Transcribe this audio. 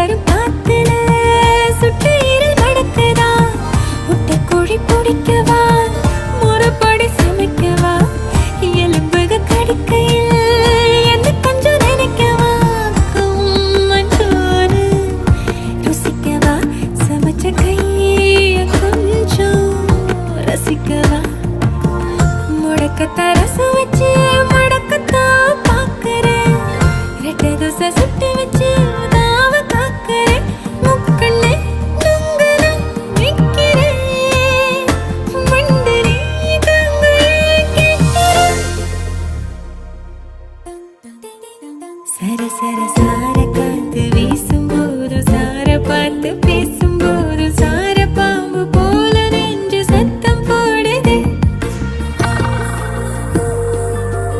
வரும் காத்துல சுட்டு இருள் படுத்ததா முட்டை கோழி பிடிக்கவா? முறப்படி சமைக்கவா? எலும்புக கடிக்கையில் எந்த கொஞ்சம் நினைக்கவா? மஞ்சோறு ருசிக்கவா? சமைச்ச கையை கொஞ்சம் ரசிக்கவா? முடக்கத்தரச சர சர சார காத்து வீசும் போது சார பார்த்து பேசும்